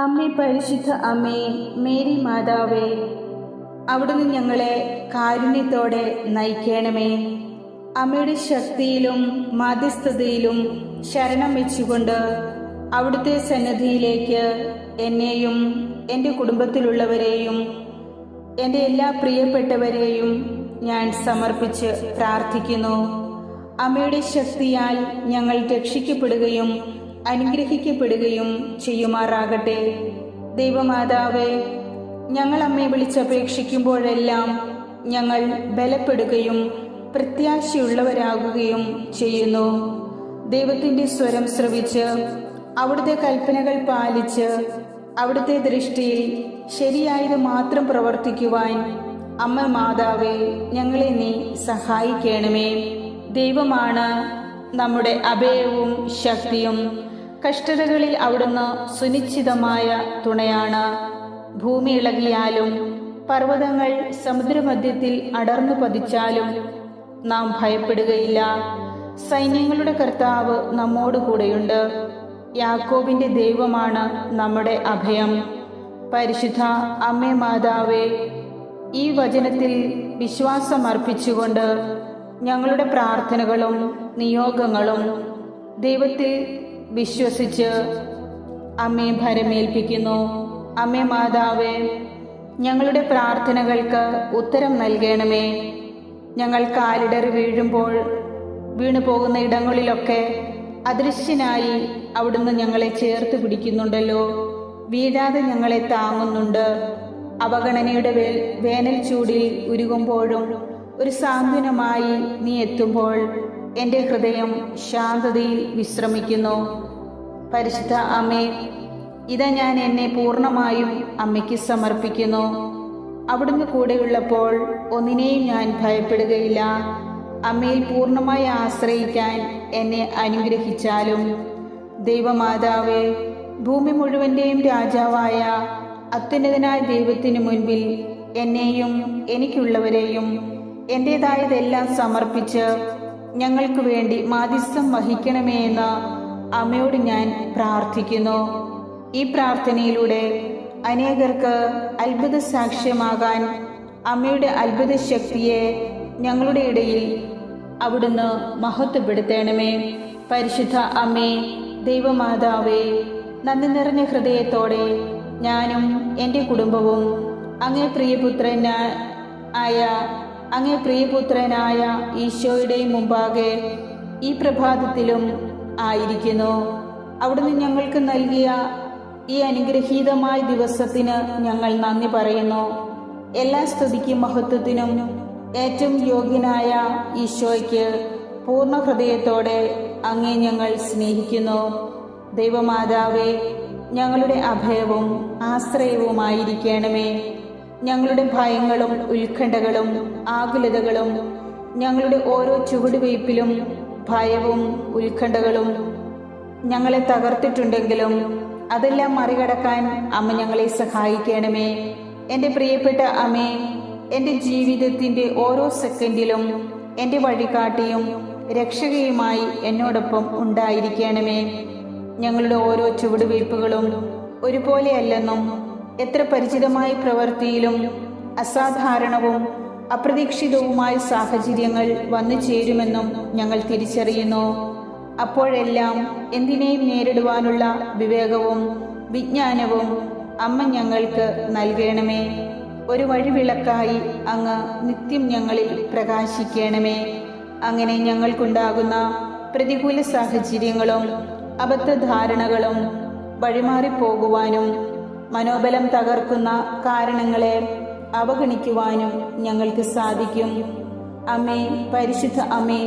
അമ്മേ പരിശുദ്ധ അമ്മേ മേരി മാതാവേ അവിടുന്ന് ഞങ്ങളെ കാരുണ്യത്തോടെ നയിക്കണമേ. അമ്മയുടെ ശക്തിയിലും മധ്യസ്ഥതയിലും ശരണം വെച്ചുകൊണ്ട് അവിടുത്തെ സന്നദ്ധിയിലേക്ക് എന്നെയും എന്റെ കുടുംബത്തിലുള്ളവരെയും എന്റെ എല്ലാ പ്രിയപ്പെട്ടവരെയും ഞാൻ സമർപ്പിച്ച് പ്രാർത്ഥിക്കുന്നു. അമ്മയുടെ ശക്തിയാൽ ഞങ്ങൾ രക്ഷിക്കപ്പെടുകയും അനുഗ്രഹിക്കപ്പെടുകയും ചെയ്യുമാറാകട്ടെ. ദൈവമാതാവേ ഞങ്ങൾ അമ്മയെ വിളിച്ചപേക്ഷിക്കുമ്പോഴെല്ലാം ഞങ്ങൾ ബലപ്പെടുകയും പ്രത്യാശയുള്ളവരാകുകയും ചെയ്യുന്നു. ദൈവത്തിന്റെ സ്വരം ശ്രവിച്ച് അവിടുത്തെ കൽപ്പനകൾ പാലിച്ച് അവിടുത്തെ ദൃഷ്ടിയിൽ ശരിയായത് മാത്രം പ്രവർത്തിക്കുവാൻ അമ്മ മാതാവേ ഞങ്ങളെ നീ സഹായിക്കണമേ. ദൈവമാണ് നമ്മുടെ അഭയവും ശക്തിയും കഷ്ടതകളിൽ അവിടുന്ന് സുനിശ്ചിതമായ തുണയാണ്. ഭൂമി ഇളകിയാലും പർവതങ്ങൾ സമുദ്രമധ്യത്തിൽ അടർന്നു പതിച്ചാലും നാം ഭയപ്പെടുകയില്ല. സൈന്യങ്ങളുടെ കർത്താവ് നമ്മോട് കൂടെയുണ്ട് യാക്കോബിന്റെ ദൈവമാണ് നമ്മുടെ അഭയം. പരിശുദ്ധ അമ്മേ മാതാവേ ഈ വചനത്തിൽ വിശ്വാസമർപ്പിച്ചുകൊണ്ട് ഞങ്ങളുടെ പ്രാർത്ഥനകളും നിയോഗങ്ങളും ദൈവത്തിൽ വിശ്വസിച്ച് അമ്മയെ ഭരമേൽപ്പിക്കുന്നു. അമ്മേ മാതാവേ ഞങ്ങളുടെ പ്രാർത്ഥനകൾക്ക് ഉത്തരം നൽകണമേ. ഞങ്ങൾ കാലിടറി വീഴുമ്പോൾ വീണു പോകുന്ന ഇടങ്ങളിലൊക്കെ അദൃശ്യനായി അവിടുന്ന് ഞങ്ങളെ ചേർത്ത് പിടിക്കുന്നുണ്ടല്ലോ. വീഴാതെ ഞങ്ങളെ താങ്ങുന്നുണ്ട്. അവഗണനയുടെ വേ വേനൽ ചൂടിൽ ഉരുകുമ്പോഴും ഒരു സാന്ത്വനമായി നീ എത്തുമ്പോൾ എന്റെ ഹൃദയം ശാന്തതയിൽ വിശ്രമിക്കുന്നു. പരിശുദ്ധ അമ്മേ ഇതാ ഞാൻ എന്നെ പൂർണമായും അമ്മയ്ക്ക് സമർപ്പിക്കുന്നു. അവിടുന്ന് കൂടെയുള്ളപ്പോൾ ഒന്നിനെയും ഞാൻ ഭയപ്പെടുകയില്ല. അമ്മയിൽ പൂർണമായി ആശ്രയിക്കാൻ എന്നെ അനുഗ്രഹിച്ചാലും. ദൈവമാതാവേ ഭൂമി മുഴുവന്റെയും രാജാവായ അത്യുന്നതനായ ദൈവത്തിനു മുൻപിൽ എന്നെയും എനിക്കുള്ളവരെയും എന്റേതായതെല്ലാം സമർപ്പിച്ച് ഞങ്ങൾക്ക് വേണ്ടി മാധ്യസ്ഥം വഹിക്കണമേ എന്ന് അമ്മയോട് ഞാൻ പ്രാർത്ഥിക്കുന്നു. ഈ പ്രാർത്ഥനയിലൂടെ അനേകർക്ക് അത്ഭുത സാക്ഷ്യമാകാൻ അമ്മയുടെ അത്ഭുത ശക്തിയെ ഞങ്ങളുടെ ഇടയിൽ അവിടുന്ന് മഹത്വപ്പെടുത്തണമേ. പരിശുദ്ധ അമ്മേ ദൈവമാതാവേ നന്ദി നിറഞ്ഞ ഹൃദയത്തോടെ ഞാനും എന്റെ കുടുംബവും അങ്ങേ പ്രിയപുത്രന ആയ അങ്ങേ പ്രിയപുത്രനായ ഈശോയുടെ മുമ്പാകെ ഈ പ്രഭാതത്തിലും ആയിരിക്കുന്നു. അവിടുന്ന് ഞങ്ങൾക്ക് നൽകിയ ഈ അനുഗ്രഹീതമായ ദിവസത്തിന് ഞങ്ങൾ നന്ദി പറയുന്നു. എല്ലാ സ്തുതിക്കും മഹത്വത്തിനും ഏറ്റവും യോഗ്യനായ ഈശോയ്ക്ക് പൂർണ ഹൃദയത്തോടെ അങ്ങേ ഞങ്ങൾ സ്നേഹിക്കുന്നു. ദൈവമാതാവേ ഞങ്ങളുടെ അഭയവും ആശ്രയവുമായിരിക്കണമേ. ഞങ്ങളുടെ ഭയങ്ങളും ഉത്കണ്ഠകളും ആകുലതകളും ഞങ്ങളുടെ ഓരോ ചുവടുവയ്പിലും ഭയവും ഉത്കണ്ഠകളും ഞങ്ങളെ തകർത്തിട്ടുണ്ടെങ്കിലും അതെല്ലാം മറികടക്കാൻ അമ്മ ഞങ്ങളെ സഹായിക്കണമേ. എന്റെ പ്രിയപ്പെട്ട അമ്മേ എന്റെ ജീവിതത്തിന്റെ ഓരോ സെക്കൻഡിലും എന്റെ വഴികാട്ടിയും രക്ഷകയുമായി എന്നോടൊപ്പം ഉണ്ടായിരിക്കണമേ. ഞങ്ങളുടെ ഓരോ ചുവടുവയ്പ്പുകളും ഒരുപോലെയല്ലെന്നും എത്ര പരിചിതമായ പ്രവൃത്തിയിലും അസാധാരണവും അപ്രതീക്ഷിതവുമായ സാഹചര്യങ്ങൾ വന്നു ചേരുമെന്നും ഞങ്ങൾ തിരിച്ചറിയുന്നു. അപ്പോഴെല്ലാം എന്തിനേയും നേരിടുവാനുള്ള വിവേകവും വിജ്ഞാനവും അമ്മ ഞങ്ങൾക്ക് നൽകണമേ. ഒരു വഴിവിളക്കായി അങ്ങ് നിത്യം ഞങ്ങളിൽ പ്രകാശിക്കണമേ. അങ്ങനെ ഞങ്ങൾക്കുണ്ടാകുന്ന പ്രതികൂല സാഹചര്യങ്ങളും അബദ്ധധാരണകളും വഴിമാറിപ്പോകുവാനും മനോബലം തകർക്കുന്ന കാരണങ്ങളെ അവഗണിക്കുവാനും ഞങ്ങൾക്ക് സാധിക്കും. അമ്മേ പരിശുദ്ധ അമ്മേ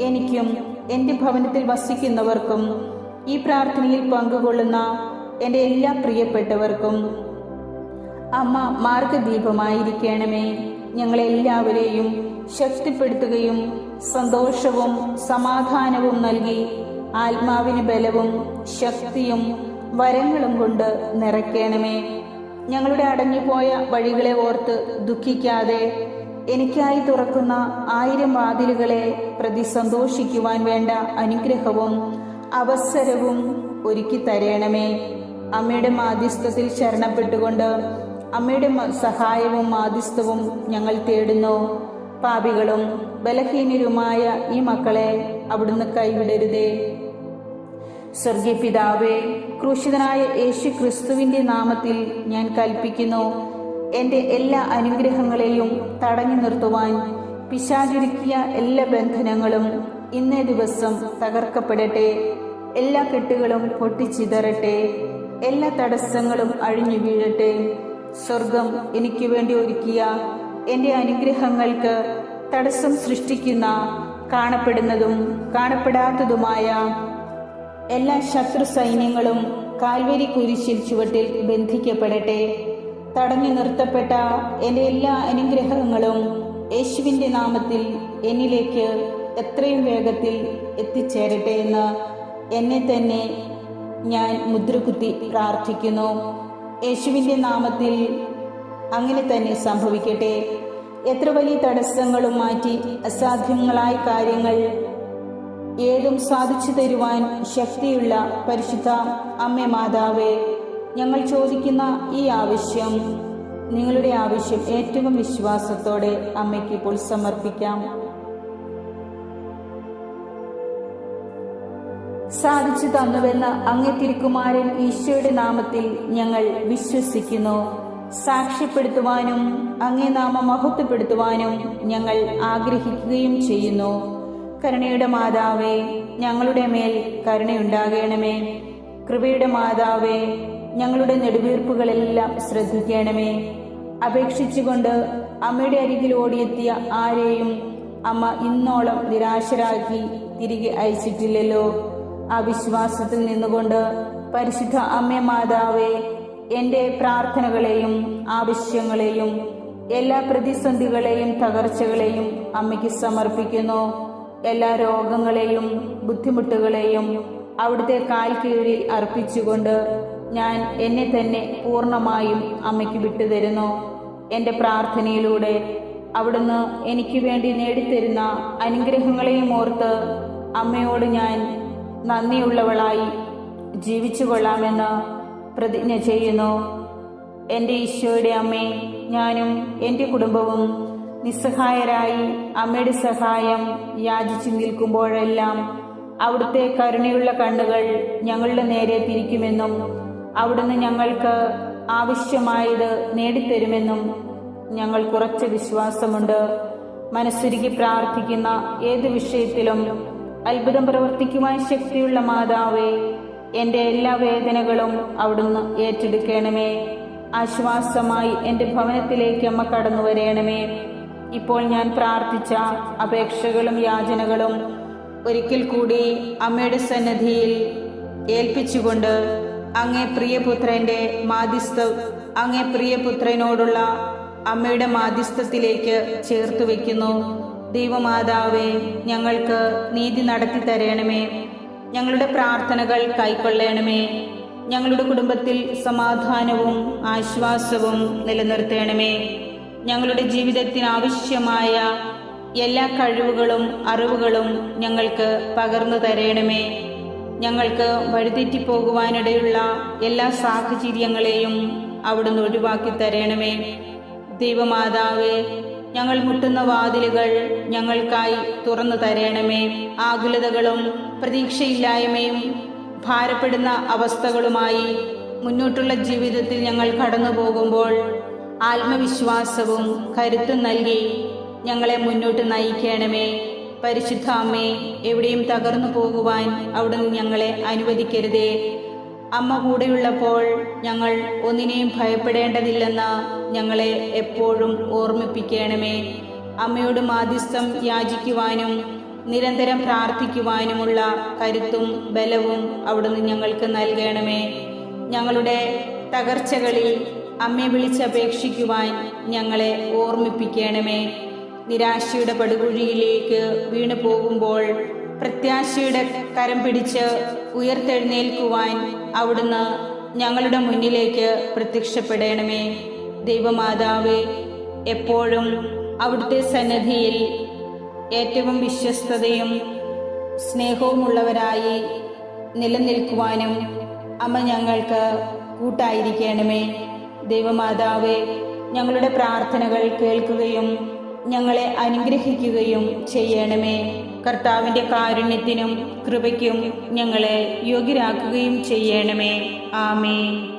എനിക്കും എന്റെ ഭവനത്തിൽ വസിക്കുന്നവർക്കും ഈ പ്രാർത്ഥനയിൽ പങ്കുകൊള്ളുന്ന എന്റെ എല്ലാ പ്രിയപ്പെട്ടവർക്കും അമ്മ മാർഗദീപമായിരിക്കണമേ. ഞങ്ങളെല്ലാവരെയും ശക്തിപ്പെടുത്തുകയും സന്തോഷവും സമാധാനവും നൽകി ആത്മാവിന് ബലവും ശക്തിയും വരങ്ങളും കൊണ്ട് നിറയ്ക്കണമേ. ഞങ്ങളുടെ അടഞ്ഞുപോയ വഴികളെ ഓർത്ത് ദുഃഖിക്കാതെ എനിക്കായി തുറക്കുന്ന ആയിരം വാതിലുകളെ പ്രതി സന്തോഷിക്കുവാൻ വേണ്ട അനുഗ്രഹവും അവസരവും ഒരുക്കി തരണമേ. അമ്മയുടെ മാധ്യസ്ഥത്തിൽ ശരണപ്പെട്ടുകൊണ്ട് അമ്മയുടെ സഹായവും മാധ്യസ്ഥവും ഞങ്ങൾ തേടുന്നു. പാപികളും ബലഹീനരുമായ ഈ മക്കളെ അവിടുന്ന് കൈവിടരുതേ. സ്വർഗീയ പിതാവേ ക്രൂശിതനായ യേശു ക്രിസ്തുവിന്റെ നാമത്തിൽ ഞാൻ കൽപ്പിക്കുന്നു. എന്റെ എല്ലാ അനുഗ്രഹങ്ങളെയും തടഞ്ഞു നിർത്തുവാൻ പിശാചുരുക്കിയ എല്ലാ ബന്ധനങ്ങളും ഇന്നേ ദിവസം തകർക്കപ്പെടട്ടെ. എല്ലാ കെട്ടുകളും പൊട്ടിച്ചിതറട്ടെ. എല്ലാ തടസ്സങ്ങളും അഴിഞ്ഞു വീഴട്ടെ. സ്വർഗം എനിക്ക് വേണ്ടി ഒരുക്കിയ എന്റെ അനുഗ്രഹങ്ങൾക്ക് തടസ്സം സൃഷ്ടിക്കുന്ന കാണപ്പെടുന്നതും കാണപ്പെടാത്തതുമായ എല്ലാ ശത്രു സൈന്യങ്ങളും കാൽവരി കുരിശിൽ ചുവട്ടിൽ ബന്ധിക്കപ്പെടട്ടെ. തടഞ്ഞു നിർത്തപ്പെട്ട എന്റെ എല്ലാ അനുഗ്രഹങ്ങളും യേശുവിന്റെ നാമത്തിൽ എന്നിലേക്ക് എത്രയും വേഗത്തിൽ എത്തിച്ചേരട്ടെ എന്ന് എന്നെ തന്നെ ഞാൻ മുദ്രകുത്തി പ്രാർത്ഥിക്കുന്നു. യേശുവിന്റെ നാമത്തിൽ അങ്ങനെ തന്നെ സംഭവിക്കട്ടെ. എത്ര വലിയ തടസ്സങ്ങളും മാറ്റി അസാധ്യങ്ങളായ കാര്യങ്ങൾ ഏതും സാധിച്ചു തരുവാൻ ശക്തിയുള്ള പരിശുദ്ധ അമ്മ മാതാവേ ഞങ്ങൾ ചോദിക്കുന്ന ഈ ആവശ്യം നിങ്ങളുടെ ആവശ്യം ഏറ്റവും വിശ്വാസത്തോടെ അമ്മയ്ക്ക് ഇപ്പോൾ സമർപ്പിക്കാം. സാധിച്ചു തന്നുവെന്ന് അങ്ങേ തിരുക്കുമാരൻ ഈശോയുടെ നാമത്തിൽ ഞങ്ങൾ വിശ്വസിക്കുന്നു. സാക്ഷ്യപ്പെടുത്തുവാനും അങ്ങേ നാമം മഹത്വപ്പെടുത്തുവാനും ഞങ്ങൾ ആഗ്രഹിക്കുകയും ചെയ്യുന്നു. കരുണയുടെ മാതാവേ ഞങ്ങളുടെ മേൽ കരുണയുണ്ടാകണമേ. കൃപയുടെ മാതാവേ ഞങ്ങളുടെ നെടുവീർപ്പുകളെല്ലാം ശ്രദ്ധിക്കണമേ. അപേക്ഷിച്ചുകൊണ്ട് അമ്മയുടെ അരികിൽ ഓടിയെത്തിയ ആരെയും അമ്മ ഇന്നോളം നിരാശരാക്കി തിരികെ അയച്ചിട്ടില്ലല്ലോ. ആ വിശ്വാസത്തിൽ നിന്നുകൊണ്ട് പരിശുദ്ധ അമ്മ മാതാവേ എന്റെ പ്രാർത്ഥനകളെയും ആവശ്യങ്ങളെയും എല്ലാ പ്രതിസന്ധികളെയും തകർച്ചകളെയും അമ്മയ്ക്ക് സമർപ്പിക്കുന്നു. എല്ലാ രോഗങ്ങളെയും ബുദ്ധിമുട്ടുകളെയും അവിടുത്തെ കാൽ കീഴിൽ അർപ്പിച്ചുകൊണ്ട് ഞാൻ എന്നെ തന്നെ പൂർണമായും അമ്മയ്ക്ക് വിട്ടുതരുന്നു. എന്റെ പ്രാർത്ഥനയിലൂടെ അവിടുന്ന് എനിക്ക് വേണ്ടി നേടിത്തരുന്ന അനുഗ്രഹങ്ങളെയും ഓർത്ത് അമ്മയോട് ഞാൻ നന്ദിയുള്ളവളായി ജീവിച്ചു കൊള്ളാമെന്ന് പ്രതിജ്ഞ ചെയ്യുന്നു. എന്റെ ഈശോയുടെ അമ്മേ ഞാനും എന്റെ കുടുംബവും നിസ്സഹായരായി അമ്മയുടെ സഹായം യാചിച്ചു നിൽക്കുമ്പോഴെല്ലാം അവിടുത്തെ കരുണയുള്ള കണ്ണുകൾ ഞങ്ങളുടെ നേരെ തിരിക്കുമെന്നും അവിടുന്ന് ഞങ്ങൾക്ക് ആവശ്യമായത് നേടിത്തരുമെന്നും ഞങ്ങൾ കുറച്ച് വിശ്വാസമുണ്ട്. മനസ്സൊരുക്കി പ്രാർത്ഥിക്കുന്ന ഏത് വിഷയത്തിലും അത്ഭുതം പ്രവർത്തിക്കുവാൻ ശക്തിയുള്ള മാതാവേ എന്റെ എല്ലാ വേദനകളും അവിടുന്ന് ഏറ്റെടുക്കണമേ. ആശ്വാസമായി എന്റെ ഭവനത്തിലേക്ക് അമ്മ കടന്നു വരയണമേ ഇപ്പോൾ ഞാൻ പ്രാർത്ഥിച്ച അപേക്ഷകളും യാചനകളും ഒരിക്കൽ കൂടി അമ്മയുടെ സന്നദ്ധിയിൽ ഏൽപ്പിച്ചുകൊണ്ട് അങ്ങേ പ്രിയപുത്രന്റെ മാധ്യസ്ഥ അങ്ങേ പ്രിയപുത്രനോടുള്ള അമ്മയുടെ മാധ്യസ്ഥത്തിലേക്ക് ചേർത്ത് വയ്ക്കുന്നു ദൈവമാതാവേ ഞങ്ങൾക്ക് നീതി നടത്തി തരണമേ. ഞങ്ങളുടെ പ്രാർത്ഥനകൾ കൈക്കൊള്ളണമേ. ഞങ്ങളുടെ കുടുംബത്തിൽ സമാധാനവും ആശ്വാസവും നിലനിർത്തണമേ. ഞങ്ങളുടെ ജീവിതത്തിന് ആവശ്യമായ എല്ലാ കഴിവുകളും അറിവുകളും ഞങ്ങൾക്ക് പകർന്നു തരണമേ. ഞങ്ങൾക്ക് വഴിതെറ്റിപ്പോകുവാനിടയുള്ള എല്ലാ സാഹചര്യങ്ങളെയും അവിടുന്ന് ഒഴിവാക്കി തരണമേ. ദൈവമാതാവേ ഞങ്ങൾ മുട്ടുന്ന വാതിലുകൾ ഞങ്ങൾക്കായി തുറന്നു തരണമേ. ആകുലതകളും പ്രതീക്ഷയില്ലായ്മയും ഭാരപ്പെടുന്ന അവസ്ഥകളുമായി മുന്നോട്ടുള്ള ജീവിതത്തിൽ ഞങ്ങൾ കടന്നു പോകുമ്പോൾ ആത്മവിശ്വാസവും കരുത്തും നൽകി ഞങ്ങളെ മുന്നോട്ട് നയിക്കണമേ. പരിശുദ്ധ അമ്മേ എവിടെയും തകർന്നു പോകുവാൻ അവിടുന്ന് ഞങ്ങളെ അനുവദിക്കരുതേ. അമ്മ കൂടെയുള്ളപ്പോൾ ഞങ്ങൾ ഒന്നിനെയും ഭയപ്പെടേണ്ടതില്ലെന്ന് ഞങ്ങളെ എപ്പോഴും ഓർമ്മിപ്പിക്കണമേ. അമ്മയോട് മാധ്യസ്ഥം യാചിക്കുവാനും നിരന്തരം പ്രാർത്ഥിക്കുവാനുമുള്ള കരുത്തും ബലവും അവിടുന്ന് ഞങ്ങൾക്ക് നൽകണമേ. ഞങ്ങളുടെ തകർച്ചകളിൽ അമ്മയെ വിളിച്ചപേക്ഷിക്കുവാൻ ഞങ്ങളെ ഓർമ്മിപ്പിക്കണമേ. നിരാശയുടെ പടുകുഴിയിലേക്ക് വീണു പോകുമ്പോൾ പ്രത്യാശയുടെ കരം പിടിച്ച് ഉയർത്തെഴുന്നേൽക്കുവാൻ അവിടുന്ന് ഞങ്ങളുടെ മുന്നിലേക്ക് പ്രത്യക്ഷപ്പെടണമേ. ദൈവമാതാവേ എപ്പോഴും അവിടുത്തെ സന്നദ്ധിയിൽ ഏറ്റവും വിശ്വസ്തതയും സ്നേഹവുമുള്ളവരായി നിലനിൽക്കുവാനും അമ്മ ഞങ്ങൾക്ക് കൂട്ടായിരിക്കണമേ. ദൈവമാതാവേ ഞങ്ങളുടെ പ്രാർത്ഥനകൾ കേൾക്കുകയും ഞങ്ങളെ അനുഗ്രഹിക്കുകയും ചെയ്യണമേ. കർത്താവിന്റെ കാരുണ്യത്തിനും കൃപയ്ക്കും ഞങ്ങളെ യോഗ്യരാക്കുകയും ചെയ്യണമേ. ആമേൻ.